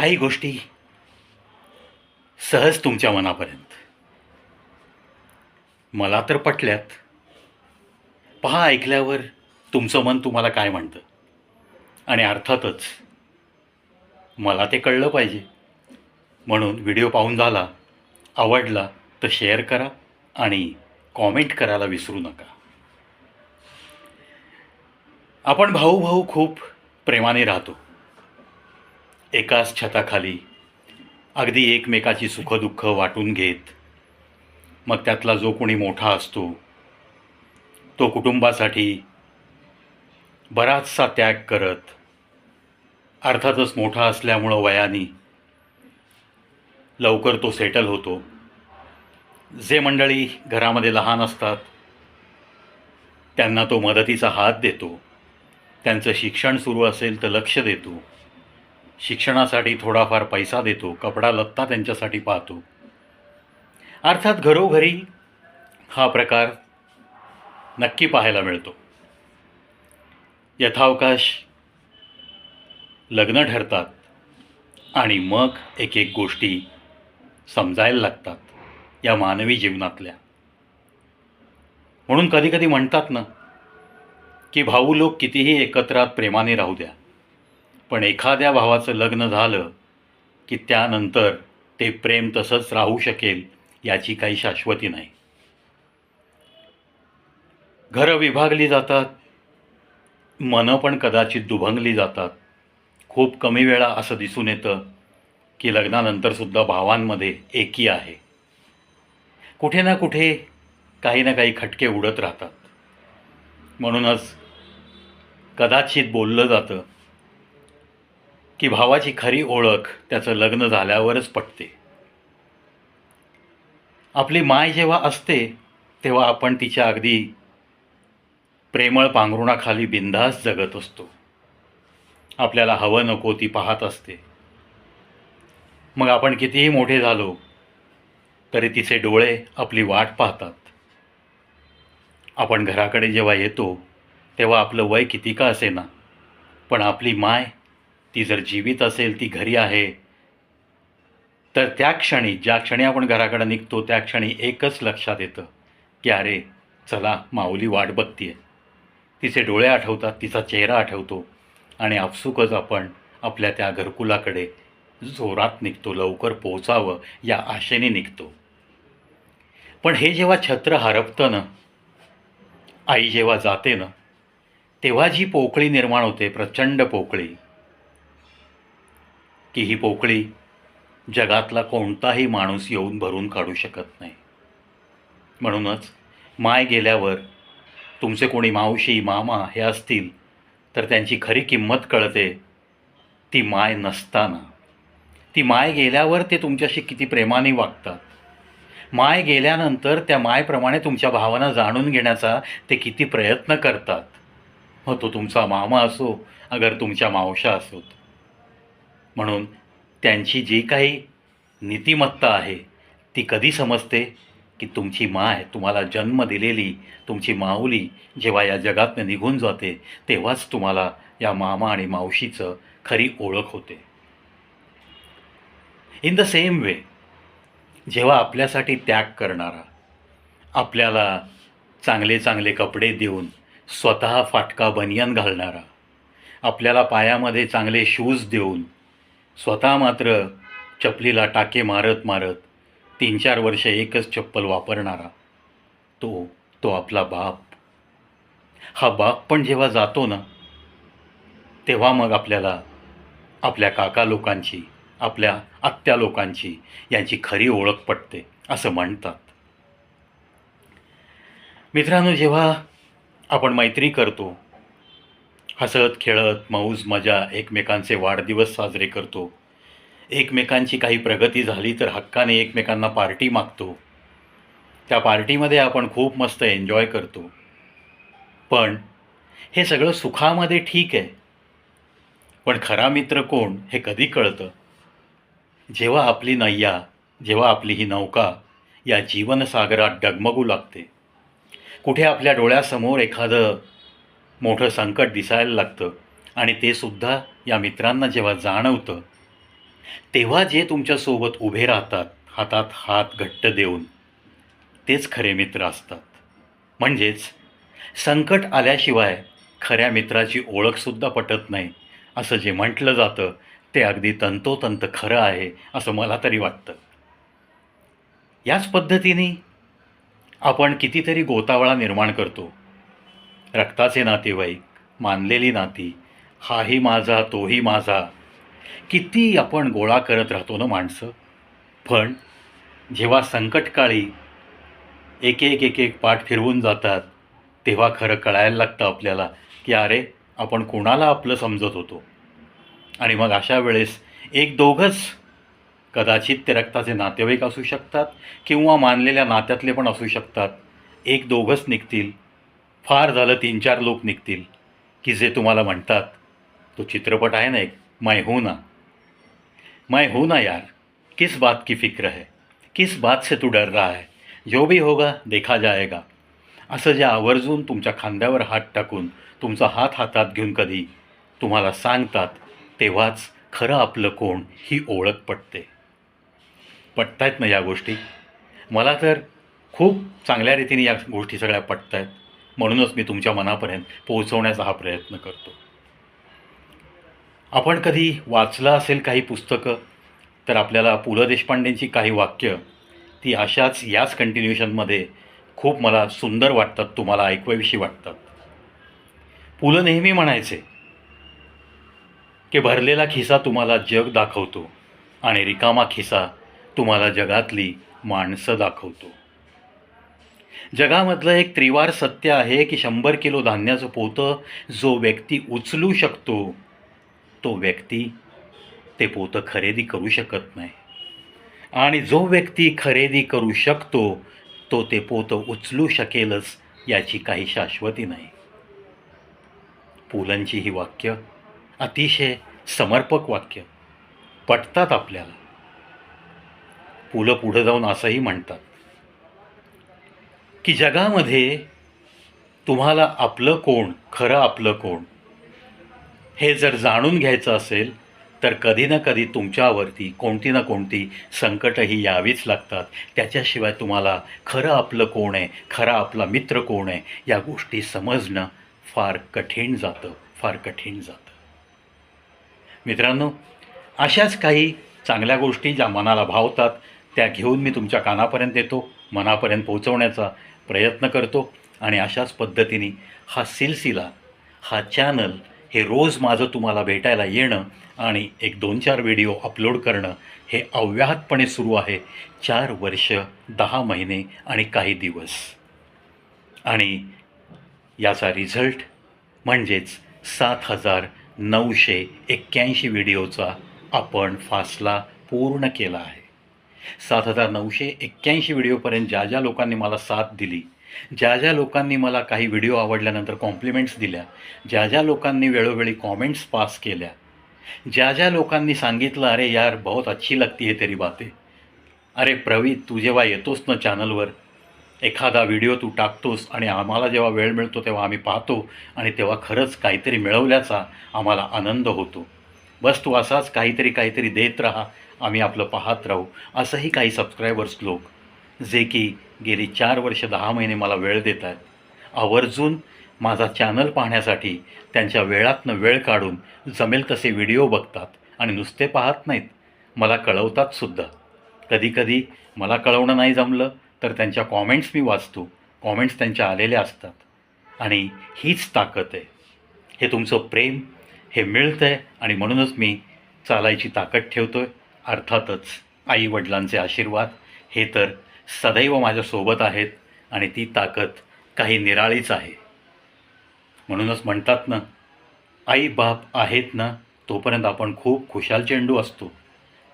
काही गोष्टी सहज तुमच्या मनापर्यंत. मला तर पटल्यात. पहा ऐकल्यावर तुमचं मन तुम्हाला काय म्हणतं? आणि अर्थातच मला ते कळलं पाहिजे. म्हणून व्हिडिओ पाहून झाला आवडला तर शेअर करा आणि कॉमेंट करायला विसरू नका. आपण भाऊ भाऊ खूप प्रेमाने राहतो. एकाच छताखाली अगदी एकमेकाची सुखदुःख वाटून घेत. मग त्यातला जो कोणी मोठा असतो तो कुटुंबासाठी बराचसा त्याग करत अर्थातच मोठा असल्यामुळं वयाने लवकर तो सेटल होतो. जे मंडळी घरामध्ये लहान असतात त्यांना तो मदतीचा हात देतो. त्यांचं शिक्षण सुरू असेल तर लक्ष देतो. शिक्षणासाठी थोडाफार पैसा देतो कपडा लत्ता त्यांच्यासाठी पाहतो. अर्थात घरोघरी हा प्रकार नक्की पाहायला मिळतो. यथावकाश लग्न ठरतात आणि मग एक एक गोष्टी समजायला लागतात या मानवी जीवनातल्या. म्हणून कधीकधी म्हणतात ना की भाऊ लोक कितीही एकत्रात प्रेमाने राहू द्या. पण एखाद्या भावाचं लग्न झालं की त्यानंतर ते प्रेम तसंच राहू शकेल याची काही शाश्वती नाही. घरं विभागली जातात. मनं पण कदाचित दुभंगली जातात. खूप कमी वेळा असं दिसून येतं की लग्नानंतरसुद्धा भावांमध्ये एकी आहे. कुठे ना कुठे काही ना काही खटके उडत राहतात. म्हणूनच कदाचित बोललं जातं की भावाची खरी ओळख त्याचं लग्न झाल्यावरच पटते. आपली माय जेव्हा असते तेव्हा आपण तिच्या अगदी प्रेमळ पांघरुणाखाली बिंदास जगत असतो. आपल्याला हवं नको ती पाहत असते. मग आपण कितीही मोठे झालो तरी तिचे डोळे आपली वाट पाहतात. आपण घराकडे जेव्हा येतो तेव्हा आपलं वय किती का असेना पण आपली माय ती जर जीवित असेल ती घरी आहे तर त्या क्षणी ज्या क्षणी आपण घराकडे निघतो त्या क्षणी एकच लक्षात येतं की अरे चला माऊली वाट बघतीये. तिचे डोळे आठवतात तिचा चेहरा आठवतो आणि आपसुकच आपण आपल्या त्या घरकुलाकडे जोरात निघतो लवकर पोचावं या आशेने निघतो. पण हे जेव्हा छत्र हरपतं ना आई जेव्हा जाते ना तेव्हा जी पोकळी निर्माण होते प्रचंड पोकळी की ही पोकळी जगातला कोणताही माणूस येऊन भरून काढू शकत नाही. म्हणूनच माय गेल्यावर तुमचे कोणी मावशी मामा हे असतील तर त्यांची खरी किंमत कळते. ती माय नसताना. ती माय गेल्यावर ते तुमच्याशी किती प्रेमाने वागतात. माय गेल्यानंतर त्या मायप्रमाणे तुमच्या भावना जाणून घेण्याचा ते किती प्रयत्न करतात. मग तो तुमचा मामा असो अगर तुमच्या मावशा असोत. म्हणून त्यांची जी काही नीतिमत्ता आहे ती कधी समजते? की तुमची माय तुम्हाला जन्म दिलेली तुमची माऊली जेव्हा या जगातनं निघून जाते तेव्हाच तुम्हाला या मामा आणि मावशीचं खरी ओळख होते. इन द सेम वे जेव्हा आपल्यासाठी त्याग करणारा आपल्याला चांगले चांगले कपडे देऊन स्वतः फाटका बनियन घालणारा आपल्याला पायामध्ये चांगले शूज देऊन स्वतः मात्र चपलीला टाके मारत मारत तीन चार वर्ष एकच चप्पल वापरणारा. तो तो आपला बाप. हा बाप पण जेव्हा जातो ना तेव्हा मग आपल्याला आपल्या काका लोकांची आपल्या आत्या लोकांची यांची खरी ओळख पटते असं म्हणतात. मित्रांनो जेव्हा आपण मैत्री करतो हसत खेळत मौज मजा एकमेकांचे वाढदिवस साजरे करतो. एकमेकांची काही प्रगती झाली तर हक्काने एकमेकांना पार्टी मागतो. त्या पार्टीमध्ये आपण खूप मस्त एन्जॉय करतो. पण हे सगळं सुखामध्ये ठीक आहे. पण खरा मित्र कोण हे कधी कळतं? जेव्हा आपली नय्या जेव्हा आपली ही नौका या जीवनसागरात डगमगू लागते. कुठे आपल्या डोळ्यासमोर एखादं मोठं संकट दिसायला लागतं. आणि ते सुद्धा या मित्रांना जेव्हा जाणवतं तेव्हा जे तुमच्यासोबत उभे राहतात हातात हात घट्ट देऊन तेच खरे मित्र असतात. म्हणजेच संकट आल्याशिवाय खऱ्या मित्राची ओळखसुद्धा पटत नाही असं जे म्हटलं जातं ते अगदी तंतोतंत खरं आहे असं मला तरी वाटतं. याच पद्धतीने आपण कितीतरी गोतावळा निर्माण करतो. रक्ताचे नातेवाईक मानलेली नाती हाही माझा तोही माझा. किती आपण गोळा करत राहतो ना माणसं? पण जेव्हा संकटकाळी एक एक एक एक पाठ फिरवून जातात तेव्हा खरं कळायला लागतं आपल्याला की अरे आपण कोणाला आपलं समजत होतो? आणि मग अशा वेळेस एक दोघंच कदाचित ते रक्ताचे नातेवाईक असू शकतात किंवा मानलेल्या नात्यातले पण असू शकतात. एक दोघंच निघतील. फार झालं तीन चार लोक निघतील की जे तुम्हाला म्हणतात तो चित्रपट आहे ना एक मैं हूं हो ना. मैं हूं हो ना यार किस बात की फिक्र है किस बात से तू डर रहा है जो भी होगा देखा जाएगा. असं जे आवर्जून तुमच्या खांद्यावर हात टाकून तुमचा हात हातात घेऊन कधी तुम्हाला सांगतात तेव्हाच खरं आपलं कोण ही ओळख पटते. पटतायत ना या गोष्टी? मला तर खूप चांगल्या रीतीने या गोष्टी सगळ्या पटत आहेत म्हणूनच मी तुमच्या मनापर्यंत पोहोचवण्याचा हा प्रयत्न करतो. आपण कधी वाचलं असेल काही पुस्तकं तर आपल्याला पु ल देशपांडेंची काही वाक्य ती अशाच याच कंटिन्युएशनमध्ये खूप मला सुंदर वाटतात तुम्हाला ऐकवाविषयी वाटतात. पु ल नेहमी म्हणायचे की भरलेला खिसा तुम्हाला जग दाखवतो आणि रिकामा खिसा तुम्हाला जगातली माणसं दाखवतो. जगामधलं एक त्रिवार सत्य आहे की शंभर किलो धान्याचं पोतं जो व्यक्ती उचलू शकतो तो व्यक्ती ते पोतं खरेदी करू शकत नाही. आणि जो व्यक्ती खरेदी करू शकतो तो ते पोतं उचलू शकेलच याची काही शाश्वती नाही. पुलंची ही वाक्य अतिशय समर्पक वाक्य. पटतात आपल्याला. पुलं पुढं जाऊन असंही म्हणतात. की जगामध्ये तुम्हाला आपलं कोण खरं आपलं कोण हे जर जाणून घ्यायचं असेल तर कधी ना कधी तुमच्यावरती कोणती ना कोणती संकटंही यावीच लागतात. त्याच्याशिवाय तुम्हाला खरं आपलं कोण आहे खरा आपला मित्र कोण आहे या गोष्टी समजणं फार कठीण जातं फार कठीण जातं. मित्रांनो अशाच काही चांगल्या गोष्टी ज्या मनाला भावतात त्या घेऊन मी तुमच्या कानापर्यंत येतो मनापर्यंत पोहोचवण्याचा प्रयत्न करतो आणि अशाच पद्धतीने हा सिलसिला हा चॅनल हे रोज माझं तुम्हाला भेटायला येणं आणि एक दोन चार व्हिडिओ अपलोड करणं हे अव्याहतपणे सुरू आहे. चार वर्ष दहा महिने आणि काही दिवस. आणि याचा रिझल्ट म्हणजेच सात हजार नऊशे एक्क्याऐंशी व्हिडिओचा आपण फासला पूर्ण केला आहे. सात हजार नऊशे एक्क्याऐंशी व्हिडिओपर्यंत ज्या ज्या लोकांनी मला साथ दिली ज्या ज्या लोकांनी मला काही व्हिडिओ आवडल्यानंतर कॉम्प्लिमेंट्स दिल्या ज्या ज्या लोकांनी वेळोवेळी कॉमेंट्स पास केल्या ज्या ज्या लोकांनी सांगितलं अरे यार बहुत अच्छी लगती है तेरी बातें. अरे प्रवीत तू जेव्हा येतोस ना चॅनलवर एखादा व्हिडिओ तू टाकतोस आणि आम्हाला जेव्हा वेळ मिळतो तेव्हा आम्ही पाहतो आणि तेव्हा खरंच काहीतरी मिळवल्याचा आम्हाला आनंद होतो. बस तू असाच काहीतरी काहीतरी देत राहा. आम्ही आपलं पाहत राहू. असंही काही सबस्क्रायबर्स लोक जे की गेली चार वर्ष दहा महिने मला वेळ देत आहेत आवर्जून माझा चॅनल पाहण्यासाठी त्यांच्या वेळातनं वेळ काढून जमेल तसे व्हिडिओ बघतात आणि नुसते पाहत नाहीत. मला कळवतात सुद्धा. कधीकधी मला कळवणं नाही जमलं तर त्यांच्या कॉमेंट्स मी वाचतो. कॉमेंट्स त्यांच्या आलेल्या असतात. आणि हीच ताकद आहे. हे तुमचं प्रेम हे मिळतं आहे आणि म्हणूनच मी चालायची ताकद ठेवतो आहे अर्थातच आईवडिलांचे आशीर्वाद हे तर सदैव माझ्यासोबत आहेत आणि ती ताकद काही निराळीच आहे. म्हणूनच म्हणतात ना आई बाप आहेत ना तोपर्यंत आपण खूप खुशाल चेंडू असतो.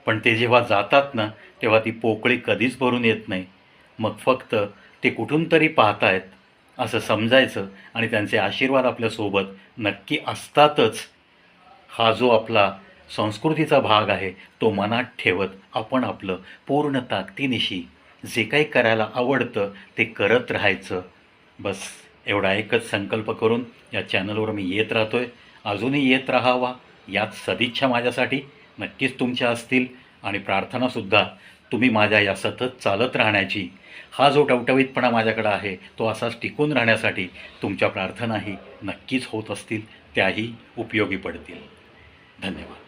पण ते जेव्हा जातात ना तेव्हा ती पोकळी कधीच भरून येत नाही. मग फक्त ते कुठून तरी पाहतायत असं समजायचं आणि त्यांचे आशीर्वाद आपल्यासोबत नक्की असतातच हा जो आपला संस्कृतीचा भाग आहे तो मनात ठेवत आपण आपलं पूर्ण ताकदीनिशी जे काही करायला आवडतं ते करत राहायचं. बस एवढा एकच संकल्प करून या चॅनलवर मी येत राहतो आहे अजूनही येत राहावा यात सदिच्छा माझ्यासाठी. नक्कीच तुमच्या असतील आणि प्रार्थनासुद्धा तुम्ही माझ्या या सतत चालत राहण्याची. हा जो टवटवीतपणा माझ्याकडं आहे तो असाच टिकून राहण्यासाठी तुमच्या प्रार्थनाही नक्कीच होत असतील त्याही उपयोगी पडतील. धन्यवाद